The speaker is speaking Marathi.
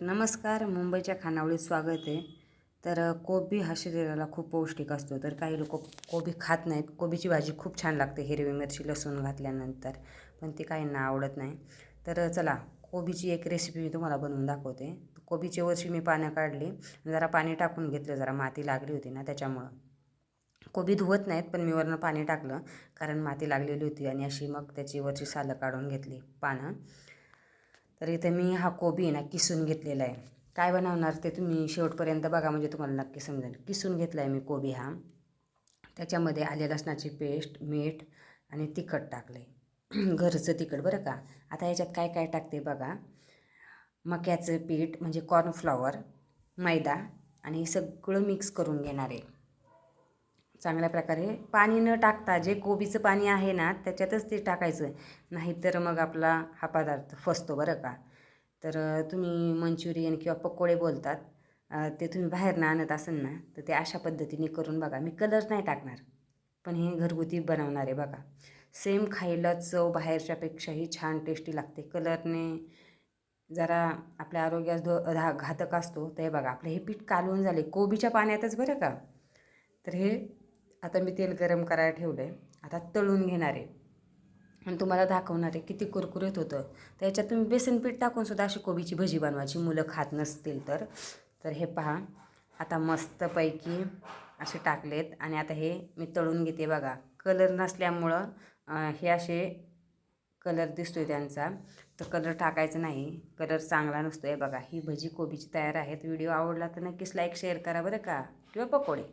तर नमस्कार मुंबईच्या खानावळीत स्वागत आहे. तर कोबी हा शरीराला खूप पौष्टिक असतो. तर काही लोक कोबी खात नाहीत. कोबीची भाजी खूप छान लागते हिरवी मिरची लसूण घातल्यानंतर. पण ती काहींना आवडत नाही. तर चला कोबीची एक रेसिपी मी तुम्हाला बनवून दाखवते. कोबीची वरची मी पानं काढली. जरा पाणी टाकून घेतलं जरा माती लागली होती ना त्याच्यामुळं. कोबी धुवत नाहीत पण मी वरनं पाणी टाकलं कारण माती लागलेली होती. आणि अशी मग त्याची वरची सालं काढून घेतली पानं. तर इथे मी हा कोबी आहे ना किसून घेतलेला आहे. काय बनवणार ते तुम्ही शेवटपर्यंत बघा म्हणजे तुम्हाला नक्की समजेल. किसून घेतला आहे मी कोबी हा. त्याच्यामध्ये आले लसणाची पेस्ट मीठ आणि तिखट टाकले घरचं तिखट बरं का. आता याच्यात काय काय टाकते बघा. मक्याचं पीठ म्हणजे कॉर्नफ्लॉवर मैदा आणि सगळं मिक्स करून घेणार आहे. चांगल्या प्रकारे. पाणी न टाकता जे कोबीचं पाणी आहे ना त्याच्यातच ते टाकायचं. नाहीतर मग आपला हा पदार्थ फसतो बरं का. तर तुम्ही मंचुरियन किंवा पकोडे बोलतात ते तुम्ही बाहेर ना आणत असाल ना तर ते अशा पद्धतीने करून बघा. मी कलर नाही टाकणार पण हे घरगुती बनवणार आहे बघा. सेम खायला चव बाहेरच्यापेक्षाही छान टेस्टी लागते. कलरने जरा आपल्या आरोग्यास धो धा घातक असतो. ते बघा आपलं हे पीठ कालवून झाले. कोबीच्या पाण्यातच बरं का. तर हे आता मी तेल गरम करायला ठेवलं आहे आता तळून घेणार आहे. आणि तुम्हाला दाखवणार आहे किती कुरकुरीत होतं. तर याच्यात तुम्ही बेसन पीठ टाकूनसुद्धा अशी कोबीची भजी बनवायची. मुलं खात नसतील तर. तर हे पहा. आता मस्तपैकी असे टाकलेत. आणि आता हे मी तळून घेते बघा. कलर नसल्यामुळं हे असे कलर दिसतो आहे त्यांचा. तर कलर टाकायचा नाही. कलर चांगला नसतो आहे बघा ही भजी कोबीची तयार आहे व्हिडिओ आवडला तर नक्कीच लाईक शेअर करा बरं का. किंवा पकोडे.